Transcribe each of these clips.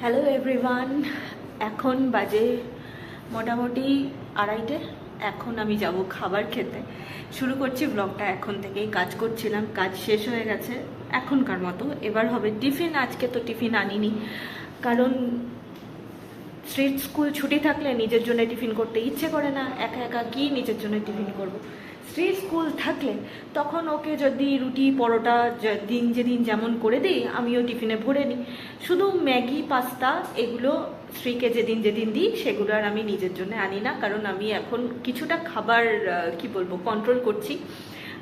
Hello everyone এখন বাজে মোটামুটি আড়াইটে। এখন আমি যাব খাবার খেতে। শুরু করছি ব্লগটা এখন থেকেই। কাজ করছিলাম, কাজ শেষ হয়ে গেছে এখনকার মতো। এবার হবে টিফিন। আজকে তো টিফিন আনিনি। কারণ স্ট্রিট স্কুল ছুটি থাকলে নিজের জন্য টিফিন করতে ইচ্ছে করে না। একা একা কি নিজের জন্য টিফিন করব? স্ট্রিট স্কুল থাকলে তখন ওকে যদি রুটি, পরোটা যে- দিন যেদিন যেমন করে দিই, আমিও টিফিনে ভরে নিই। শুধু ম্যাগি, পাস্তা এগুলো স্ত্রীকে যেদিন যেদিন দিই, সেগুলো আর আমি নিজের জন্য আনি না, কারণ আমি এখন কিছুটা খাবার কি বলব কন্ট্রোল করছি।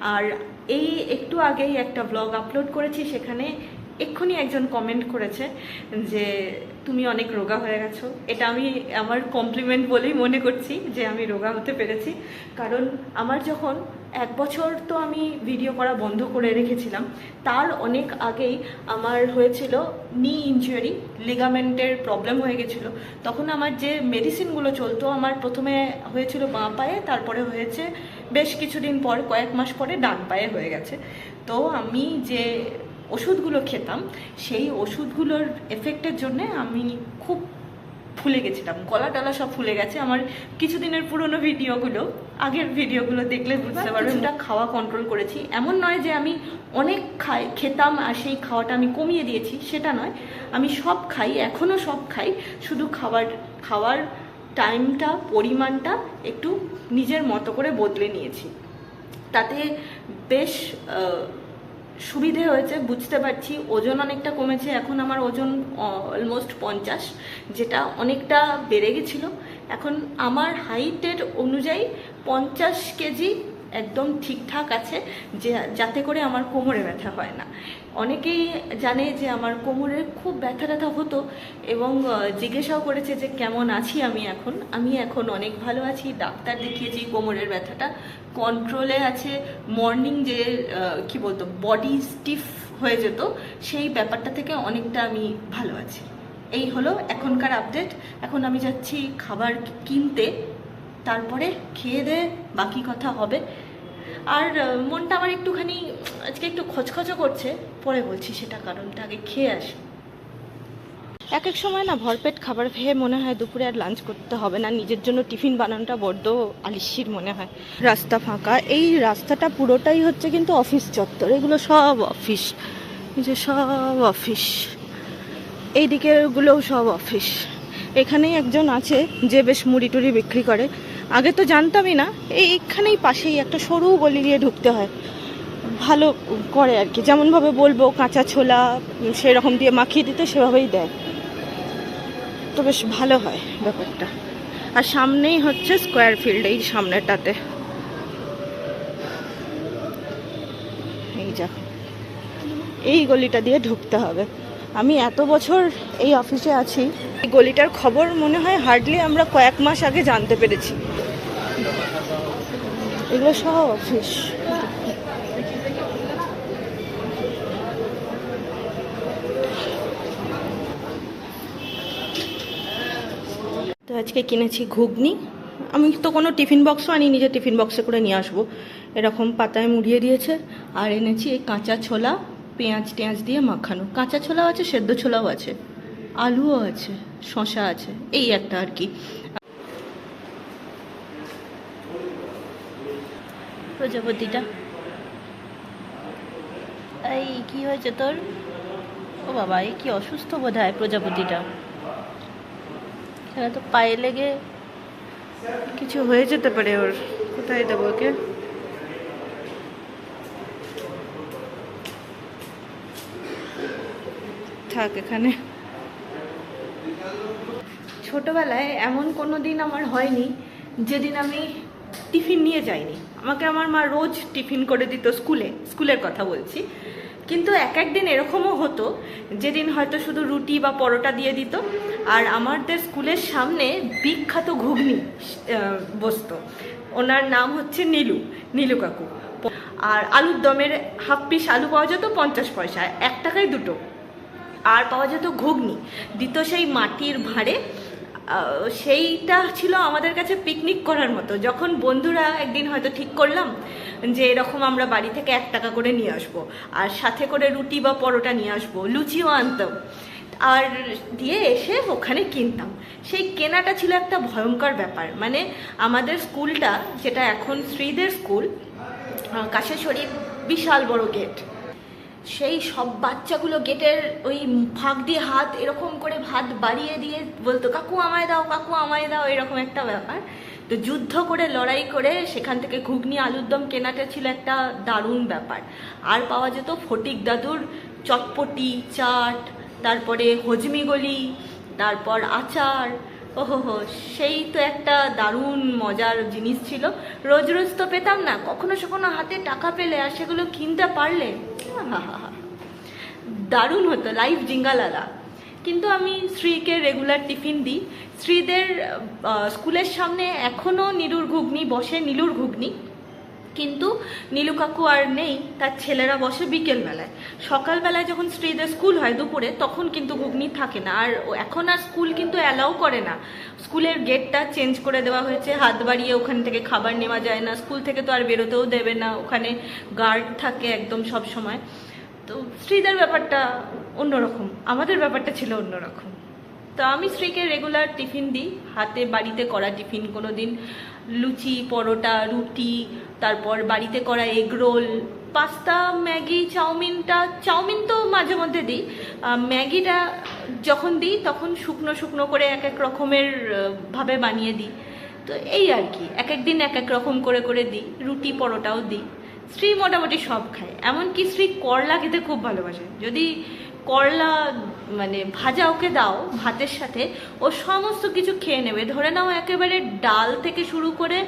আর এই একটু আগেই একটা ব্লগ আপলোড করেছি, সেখানে এক্ষুনি একজন কমেন্ট করেছে যে, তুমি অনেক রোগা হয়ে গেছো। এটা আমি আমার কমপ্লিমেন্ট বলেই মনে করছি যে, আমি রোগা হতে পেরেছি। কারণ আমার যখন এক বছর তো আমি ভিডিও করা বন্ধ করে রেখেছিলাম, তার অনেক আগেই আমার হয়েছিল নি ইঞ্জুরি লিগামেন্টের প্রবলেম হয়ে গেছিল। তখন আমার যে মেডিসিনগুলো চলতো, আমার প্রথমে হয়েছিল বাঁ পায়ে, তারপরে হয়েছে বেশ কিছুদিন পর, কয়েক মাস পরে ডান পায়ে হয়ে গেছে। তো আমি যে ওষুধগুলো খেতাম সেই ওষুধগুলোর এফেক্টের জন্য আমি খুব ফুলে গেছিলাম। গলা টলা সব ফুলে গেছে। আমার কিছুদিনের পুরনো ভিডিওগুলো আগের ভিডিওগুলো দেখলে বুঝতে পারবে ওটা খাওয়া কন্ট্রোল করেছি। এমন নয় যে আমি অনেক খাই খেতাম আর সেই খাওয়াটা আমি কমিয়ে দিয়েছি সেটা নয়। আমি সব খাই এখনও সব খাই। শুধু খাবার খাওয়ার টাইমটা পরিমাণটা একটু নিজের মতো করে বদলে নিয়েছি। তাতে বেশ সুবিধে হয়েছে, বুঝতে পারছি। ওজন অনেকটা কমেছে, এখন আমার ওজন অলমোস্ট পঞ্চাশ, যেটা অনেকটা বেড়ে গেছিল। এখন আমার হাইটের অনুযায়ী পঞ্চাশ কেজি একদম ঠিকঠাক আছে, যে, যাতে করে আমার কোমরে ব্যথা হয় না। অনেকেই জানে যে, আমার কোমরে খুব ব্যথা ব্যথা হতো এবং জিজ্ঞাসাও করেছে যে, কেমন আছি আমি এখন? আমি এখন অনেক ভালো আছি, ডাক্তার দেখিয়েছি কোমরের ব্যথাটা। কন্ট্রোলে আছে মর্নিং যে কি বলতো বডি স্টিফ হয়ে যেত, সেই ব্যাপারটা থেকে অনেকটা আমি ভালো আছি। এই হলো এখনকার আপডেট এখন আমি যাচ্ছি খাবার কিনতে, তারপরে খেয়ে দে, বাকি কথা হবে। আর মনটা আমার একটুখানি, আজকে একটু খচখচো করছে। পরে বলছি সেটা কারণটা আগে খেয়ে আসি। এক এক সময় না ভরপেট খাবার খেয়ে মনে হয় দুপুরে আর লাঞ্চ করতে হবে না। নিজের জন্য টিফিন বানানোটা বড্ড আলিশির মনে হয়। রাস্তা ফাঁকা। এই রাস্তাটা পুরোটাই হচ্ছে কিন্তু অফিস চত্বর। এগুলো সব অফিস। যে সব অফিস। এই দিকেরগুলোও সব অফিস। এখানেই একজন আছে যে বেশ মুড়ি টুড়ি বিক্রি করে। আগে তো জানতামই না এইখানেই পাশেই একটা সরু গলি দিয়ে ঢুকতে হয়। ভালো করে আর কি, যেমনভাবে বলব, কাঁচা ছোলা সেরকম দিয়ে মাখিয়ে দিতে সেভাবেই দেয়। তো বেশ ভালো হয় ব্যাপারটা। আর সামনেই হচ্ছে স্কোয়ার ফিল্ড এই সামনেটাতে। এই যা, এই গলিটা দিয়ে ঢুকতে হবে। আমি এত বছর এই অফিসে আছি। এই গলিটার খবর মনে হয় হার্ডলি আমরা কয়েক মাস আগে জানতে পেরেছি। এগুলো সব অফিস তো আজকে কিনেছি ঘুগনি। আমি তো কোনো টিফিন বক্সও আনি নিজে টিফিন বক্সে করে নিয়ে আসব। এরকম পাতায় মুড়িয়ে দিয়েছে, আর এনেছি এই কাঁচা ছোলা। পেঁয়াজ টেঁয়াজ দিয়ে মাখানো। কাঁচা ছোলাও আছে, সেদ্ধ ছোলাও আছে। আলুও আছে শশা আছে, এই একটা আর কি। প্রজাপতিটা। এই, কি হয়েছে তোর? ও বাবা, এই কি অসুস্থ বোধ হয় প্রজাপতিটা। এখানে তো পায়ে লেগে কিছু হয়ে যেতে পারে ওর। কোথায় দেবো ওকে? থাক এখানে। ছোটবেলায় এমন কোনো দিন আমার হয়নি যেদিন আমি টিফিন নিয়ে যাইনি। আমাকে আমার মা রোজ টিফিন করে দিত স্কুলে, স্কুলের কথা বলছি। কিন্তু এক একদিন এরকমও হতো যেদিন হয়তো শুধু রুটি বা পরোটা দিয়ে দিত আর আমাদের স্কুলের সামনে বিখ্যাত ঘুগনি বসত। ওনার নাম হচ্ছে নীলু নীলু কাকু। আর আলুর দমের হাফ পিস আলু পাওয়া যেত পঞ্চাশ পয়সা, এক টাকায় দুটো। আর পাওয়া যেত ঘুগনি। দিত সেই মাটির ভাঁড়ে। সেইটা ছিল আমাদের কাছে পিকনিক করার মতো। যখন বন্ধুরা একদিন হয়তো ঠিক করলাম যে এরকম আমরা বাড়ি থেকে এক টাকা করে নিয়ে আসব আর সাথে করে রুটি বা পরোটা নিয়ে আসব, লুচিও আনতাম। আর দিয়ে এসে ওখানে কিনতাম। সেই কেনাটা ছিল একটা ভয়ঙ্কর ব্যাপার। মানে আমাদের স্কুলটা, যেটা এখন শ্রীদের স্কুল কাশেশ্বরী বিশাল বড় গেট সেই সব বাচ্চাগুলো গেটের ওই ফাঁক দিয়ে হাত এরকম করে হাত বাড়িয়ে দিয়ে বলতো, কাকু আমায় দাও, কাকু আমায় দাও, এরকম একটা ব্যাপার। তো যুদ্ধ করে, লড়াই করে সেখান থেকে ঘুগনি আলুর দম কেনাটা ছিল একটা দারুণ ব্যাপার। আর পাওয়া যেত ফটিক দাদুর চটপটি, চাট, তারপরে হজমি গলি, তারপর আচার। ওহো হো, সেই তো একটা দারুণ মজার জিনিস ছিল। রোজ রোজ তো পেতাম না, কখনো সখনো হাতে টাকা পেলে আর সেগুলো কিনতে পারলে। দারুণ হতো লাইফ জিঙ্গালালা। কিন্তু আমি শ্রীকে রেগুলার টিফিন দিই। শ্রীদের স্কুলের সামনে এখনও নীলুর ঘুগনি, বসে নীলুর ঘুগনি। কিন্তু নীলু কাকু আর নেই, তার ছেলেরা বসে বিকেলবেলায়। সকালবেলায় যখন স্ত্রীদের স্কুল হয় দুপুরে, তখন কিন্তু ঘুগনি থাকে না। আর এখন আর স্কুল কিন্তু অ্যালাউ করে না। স্কুলের গেটটা চেঞ্জ করে দেওয়া হয়েছে, হাত বাড়িয়ে ওখান থেকে খাবার নেওয়া যায় না, স্কুল থেকে তো আর বেরোতেও দেবে না, ওখানে গার্ড থাকে একদম সব সময়। তো স্ত্রীদের ব্যাপারটা অন্যরকম, আমাদের ব্যাপারটা ছিল অন্যরকম। তো আমি স্ত্রীকে রেগুলার টিফিন দিই, হাতে বাড়িতে করা টিফিন কোনো দিন লুচি, পরোটা, রুটি, তারপর বাড়িতে করা এগ রোল, পাস্তা, ম্যাগি, চাউমিনটা, চাউমিন তো মাঝে মধ্যে দিই। ম্যাগিটা যখন দিই তখন শুকনো শুকনো করে এক এক রকমের ভাবে বানিয়ে দিই। তো এই আর কি, এক এক দিন এক এক রকম করে করে দিই, রুটি, পরোটাও দিই। স্ত্রী মোটামুটি সব খায়। এমনকি স্ত্রী করলা খেতে খুব ভালোবাসে। যদি করলা মানে ভাজা ওকে দাও ভাতের সাথে, ও সমস্ত কিছু খেয়ে নেবে। ধরে নাও একেবারে ডাল থেকে শুরু করে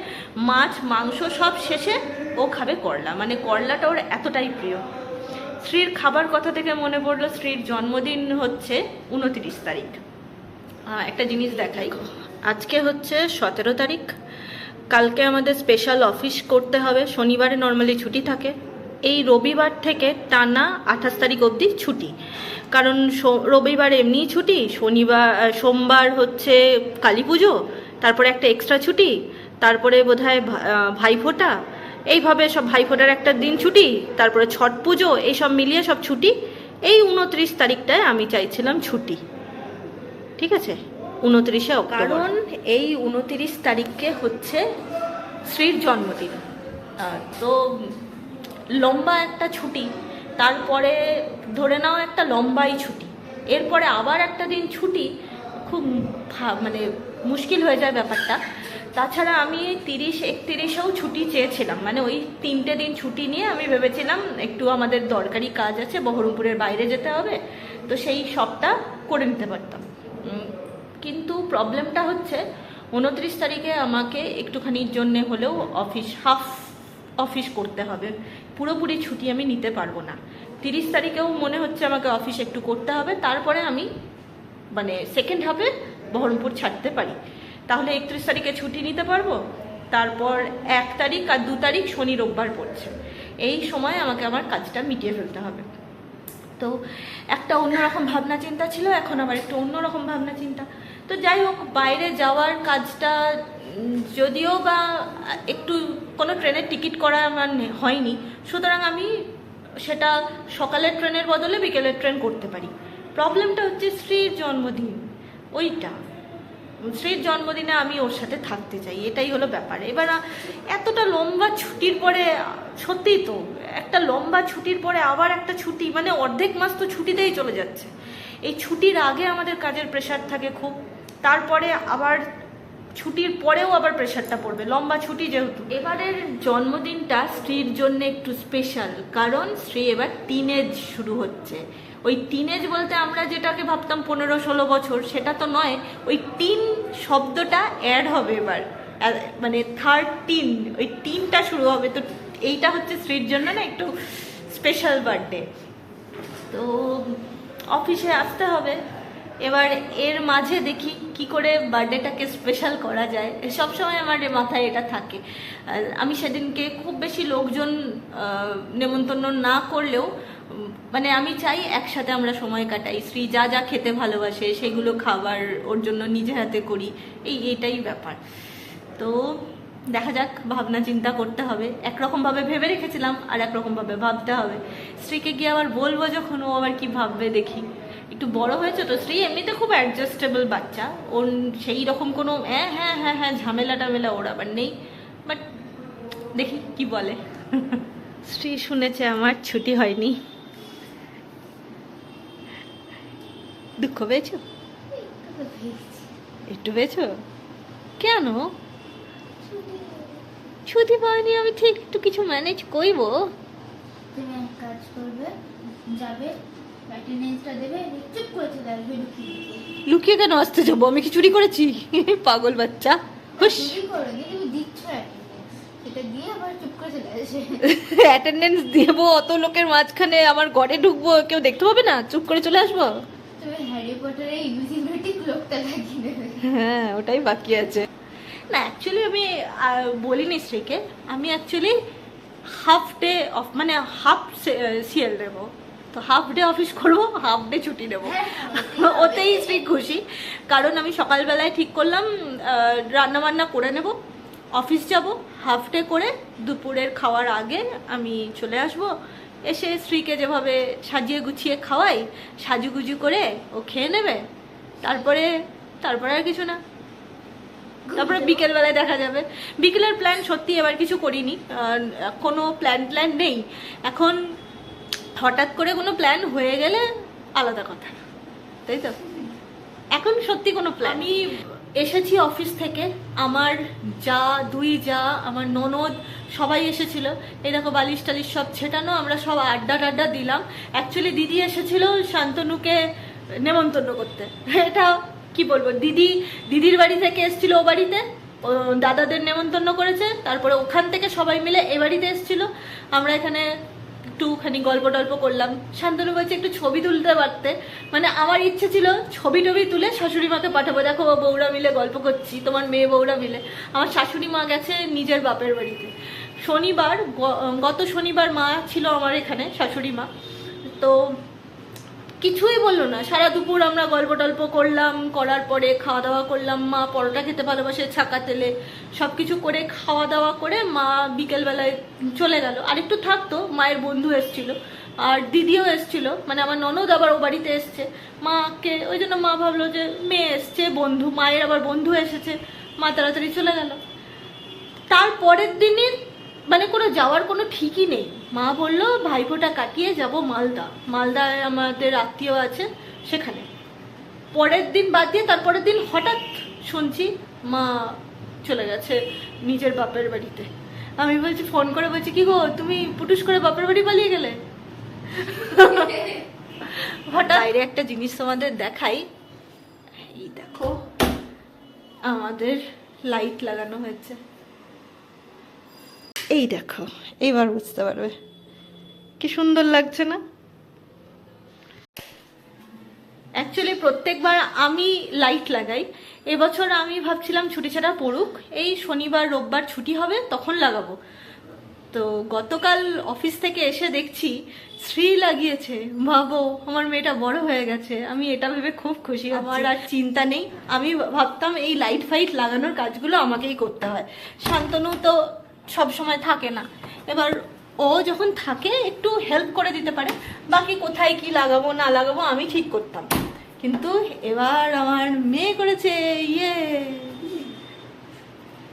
মাছ, মাংস সব শেষে ও খাবে করলা। মানে করলাটা ওর এতটাই প্রিয়। স্ত্রীর খাবার কথা থেকে মনে পড়ল, স্ত্রীর জন্মদিন হচ্ছে উনতিরিশ তারিখ। একটা জিনিস দেখাই। আজকে হচ্ছে সতেরো তারিখ। কালকে আমাদের স্পেশাল অফিস করতে হবে, শনিবারে নর্মালি ছুটি থাকে। এই রবিবার থেকে টানা আঠাশ তারিখ অবধি ছুটি। কারণ রবিবার এমনিই ছুটি, শনিবার সোমবার হচ্ছে কালী পুজো, তারপরে একটা এক্সট্রা ছুটি, তারপরে বোধহয় ভাইফোঁটা, এইভাবে সব ভাইফোঁটার একটা দিন ছুটি, তারপরে ছট পুজো এইসব মিলিয়ে সব ছুটি। এই উনত্রিশ তারিখটায় আমি চাইছিলাম ছুটি। ঠিক আছে? উনত্রিশে কারণ এই উনত্রিশ তারিখে হচ্ছে শ্রীর জন্মদিন। তো লম্বা একটা ছুটি, তারপরে ধরে নাও একটা লম্বাই ছুটি। এরপরে আবার একটা দিন ছুটি, খুব মানে মুশকিল হয়ে যায় ব্যাপারটা। তাছাড়া আমি তিরিশ, একত্রিশেও ছুটি চেয়েছিলাম। মানে ওই তিনটে দিন ছুটি নিয়ে আমি ভেবেছিলাম, একটু আমাদের দরকারি কাজ আছে, বহরমপুরের বাইরে যেতে হবে। তো সেই সবটা করে নিতে পারতাম। কিন্তু প্রবলেমটা হচ্ছে উনত্রিশ তারিখে আমাকে একটুখানির জন্যে হলেও অফিস, হাফ অফিস করতে হবে। পুরোপুরি ছুটি আমি নিতে পারব না। তিরিশ তারিখেও মনে হচ্ছে আমাকে অফিস একটু করতে হবে। তারপরে আমি মানে সেকেন্ড হাফে বহরমপুর ছাড়তে পারি। তাহলে একত্রিশ তারিখে ছুটি নিতে পারব। তারপর এক তারিখ আর দু তারিখ শনি রোববার পড়ছে। এই সময় আমাকে আমার কাজটা মিটিয়ে ফেলতে হবে। তো একটা অন্যরকম ভাবনা চিন্তা ছিল, এখন আবার একটু অন্যরকম ভাবনা চিন্তা। তো যাই হোক বাইরে যাওয়ার কাজটা যদিও বা একটু কোনো ট্রেনের টিকিট করা আমার হয়নি সুতরাং আমি সেটা সকালের ট্রেনের বদলে বিকেলের ট্রেন করতে পারি। প্রবলেমটা হচ্ছে স্ত্রীর জন্মদিন ওইটা। স্ত্রীর জন্মদিনে আমি ওর সাথে থাকতে চাই এটাই হলো ব্যাপার। এবার এতটা লম্বা ছুটির পরে আ, সত্যিই তো একটা লম্বা ছুটির পরে আবার একটা ছুটি মানে অর্ধেক মাস তো ছুটিতেই চলে যাচ্ছে। এই ছুটির আগে আমাদের কাজের প্রেশার থাকে খুব। তারপরে আবার ছুটির পরেও আবার প্রেশারটা পড়বে, লম্বা ছুটি যেহেতু। এবারের জন্মদিনটা স্ত্রীর জন্য একটু স্পেশাল কারণ স্ত্রী এবার টিনেজ শুরু হচ্ছে। ওই টিনেজ বলতে আমরা যেটাকে ভাবতাম পনেরো ষোলো বছর, সেটা তো নয়, ওই টিন শব্দটা অ্যাড হবে এবার। মানে থার্ড টিন ওই টিনটা শুরু হবে। তো এইটা হচ্ছে স্ত্রীর জন্য না একটু স্পেশাল বার্থডে তো অফিসে আসতে হবে। এবার এর মাঝে দেখি কি করে বার্থডেটাকে স্পেশাল করা যায়। সবসময় আমার মাথায় এটা থাকে। আমি সেদিনকে খুব বেশি লোকজন নেমন্তন্ন না করলেও মানে আমি চাই একসাথে আমরা সময় কাটাই। শ্রী যা যা খেতে ভালোবাসে সেগুলো খাবার ওর জন্য নিজে হাতে করি। এই এটাই ব্যাপার। তো দেখা যাক, ভাবনা চিন্তা করতে হবে। একরকমভাবে ভেবে রেখেছিলাম, আর একরকমভাবে ভাবতে হবে। স্ত্রীকে গিয়ে আবার বলব যখন ও আবার কি ভাববে দেখি। একটু বড় হয়েছে তো শ্রী এমনিতে খুব অ্যাডজাস্টেবল বাচ্চা। ওর সেই রকম কোনো হ্যাঁ হ্যাঁ হ্যাঁ হ্যাঁ ঝামেলা টামেলা ওর আবার নেই। বাট দেখি কি বলে। শ্রী শুনেছে আমার ছুটি হয়নি। দুঃখ পেয়েছ? একটু পেয়েছ? কেন? ছুটি পাইনি আমি ঠিক একটু কিছু ম্যানেজ করব। তুমি এক কাজ করবে যাবে। দেবে লুকিয়ে কেন আসতে যাব? আমি কি চুরি করেছি? পাগল বাচ্চা। হুস অ্যাটেন্ডেন্স দেবো অত লোকের মাঝখানে আমার ঘরে ঢুকবো কেউ দেখতে পাবে না? চুপ করে চলে আসব? দেবে। হ্যাঁ ওটাই বাকি আছে। না অ্যাকচুয়ালি আমি বলিনি শ্রীকে আমি অ্যাকচুয়ালি হাফ ডে অফ মানে হাফ সিএল নেব তো হাফ ডে অফিস করব হাফ ডে ছুটি নেব। ওতেই শ্রী খুশি। কারণ আমি সকালবেলায় ঠিক করলাম রান্না বান্না করে নেব অফিস যাব হাফ ডে করে দুপুরের খাওয়ার আগে আমি চলে আসব। এসে স্ত্রীকে যেভাবে সাজিয়ে গুছিয়ে খাওয়াই, সাজুগুজু করে ও খেয়ে নেবে, তারপরে তারপরে আর কিছু না। তারপরে বিকেল বেলায় দেখা যাবে। বিকেলের প্ল্যান সত্যি এবার কিছু করিনি। কোনো প্ল্যান প্ল্যান নেই। এখন হঠাৎ করে কোনো প্ল্যান হয়ে গেলে আলাদা কথা। তাই তো? এখন সত্যি কোনো প্ল্যান আমি এসেছি অফিস থেকে আমার যা দুই যা আমার ননদ সবাই এসেছিল। এই দেখো বালিশ টালিশ সব ছেটানো আমরা সব আড্ডা টাড্ডা দিলাম। অ্যাকচুয়ালি দিদি এসেছিল শান্তনুকে নেমন্তন্ন করতে। এটা কি বলব? দিদি দিদির বাড়ি থেকে এসেছিল ও বাড়িতে। দাদাদের নেমন্তন্ন করেছে তারপরে ওখান থেকে সবাই মিলে এ বাড়িতে এসেছিল। আমরা এখানে একটুখানি গল্প টল্প করলাম। শান্তনু বলছে, একটু ছবি তুলতে পারতে? মানে আমার ইচ্ছে ছিল ছবি টবি তুলে শাশুড়ি মাকে পাঠাবো। দেখো বউরা মিলে গল্প করছি, তোমার মেয়ে বউরা মিলে। আমার শাশুড়ি মা গেছে নিজের বাপের বাড়িতে। শনিবার গত শনিবার মা ছিল আমার এখানে, শাশুড়ি মা। তো কিছুই বলল না। সারা দুপুর আমরা গল্প টল্প করলাম, করার পরে খাওয়া দাওয়া করলাম, মা পরোটা খেতে ভালোবাসে ছাকা তেলে। সব কিছু করে খাওয়া দাওয়া করে মা বিকেলবেলায় চলে গেল। আর একটু থাকতো, মায়ের বন্ধু এসছিল, আর দিদিও এসছিল মানে আমার ননদ আবার ও বাড়িতে এসছে। মাকে, ওই জন্য মা ভাবলো যে মেয়ে এসছে, বন্ধু, মায়ের আবার বন্ধু এসেছে। মা তাড়াতাড়ি চলে গেল। তারপরের দিনই মানে কোনো যাওয়ার কোনো ঠিকই নেই। মা বলল ভাইফোঁটা কাটিয়ে যাব মালদা। মালদায় আমাদের আত্মীয় আছে সেখানে। পরের দিন বাদ দিয়ে তারপরের দিন হঠাৎ শুনছি মা চলে গেছে নিজের বাপের বাড়িতে। আমি বলছি ফোন করে বলছি কি গো তুমি পুটুস করে বাপের বাড়ি পালিয়ে গেলে? হঠাৎ বাইরে একটা জিনিস তোমাদের দেখাই। এই দেখো আমাদের লাইট লাগানো হয়েছে। এই দেখো এইবার বুঝতে পারবে। কি সুন্দর লাগছে না? অ্যাকচুয়ালি প্রত্যেকবার আমি লাইট লাগাই। এবছর আমি ভাবছিলাম ছুটি ছাড়া পড়ুক। এই শনিবার, রোববার ছুটি হবে, তখন লাগাবো। তো গতকাল অফিস থেকে এসে দেখছি, শ্রী লাগিয়েছে। ভাবো আমার মেয়েটা বড় হয়ে গেছে। আমি এটা ভেবে খুব খুশি আমার আর চিন্তা নেই। আমি ভাবতাম এই লাইট ফাইট লাগানোর কাজগুলো আমাকেই করতে হয়। শান্তনু তো সব সময় থাকে না। এবার ও যখন থাকে, একটু হেল্প করে দিতে পারে। বাকি কোথায় কি লাগাবো, না লাগাবো, আমি ঠিক করতাম। কিন্তু এবার আমার মেয়ে করেছে ইয়ে।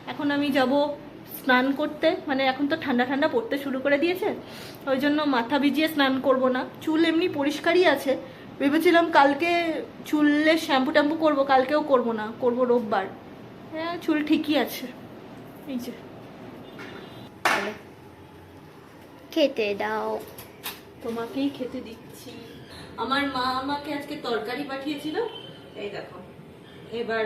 এখন আমি যাব স্নান করতে। মানে এখন তো ঠান্ডা ঠান্ডা পড়তে শুরু করে দিয়েছে। ওই জন্য মাথা ভিজিয়ে স্নান করব না। চুল এমনি পরিষ্কারই আছে। ভেবেছিলাম কালকে চুলে শ্যাম্পু ট্যাম্পু করব, কালকেও করব না। করব রোববার। হ্যাঁ চুল ঠিকই আছে। এই যে। খেতে দাও। তোমাকেই খেতে দিচ্ছি। আমার মা আমাকে আজকে তরকারি পাঠিয়েছিল। এই দেখো। এবার,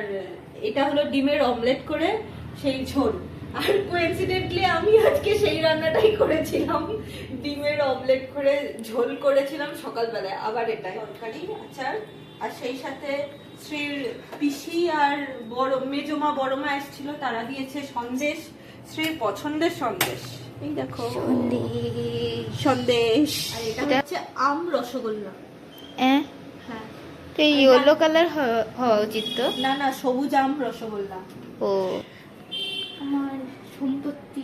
এটা হলো ডিমের অমলেট করে সেই ঝোল। আর কোইন্সিডেন্টলি আমি আজকে সেই রান্নাটাই করেছিলাম। ডিমের অমলেট করে ঝোল করেছিলাম সকালবেলায়। আবার এটা তরকারি, আচার, আর সেই সাথে শ্রীর পিসি আর বড় মেজমা বড়মা এসেছিল, তারা দিয়েছে সন্দেশ। শ্রীর পছন্দের সন্দেশ। এই দেখো। সন্দেশ। আর এটা হচ্ছে আম রসগোল্লা। হ্যাঁ হ্যাঁ। তো ইয়েলো কালার হওয়া উচিত তো? না না সবুজ আম রসগোল্লা। ও। আমার সম্পত্তি।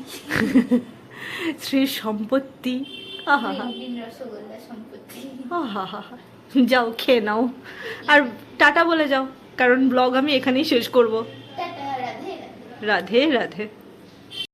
শ্রীর সম্পত্তি। রসগোল্লা সম্পত্তি। যাও খেয়ে নাও। আর টাটা বলে যাও কারণ ব্লগ আমি এখানেই শেষ করব। রাধে। রাধে রাধে।